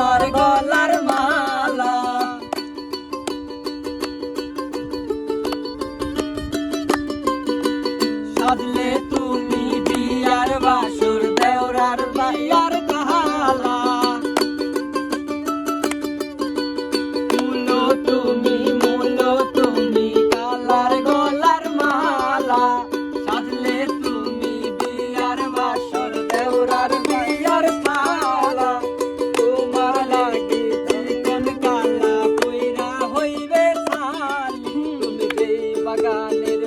আমার গলার মালা। সাজলে তুমি বিয়ার বাস I got it.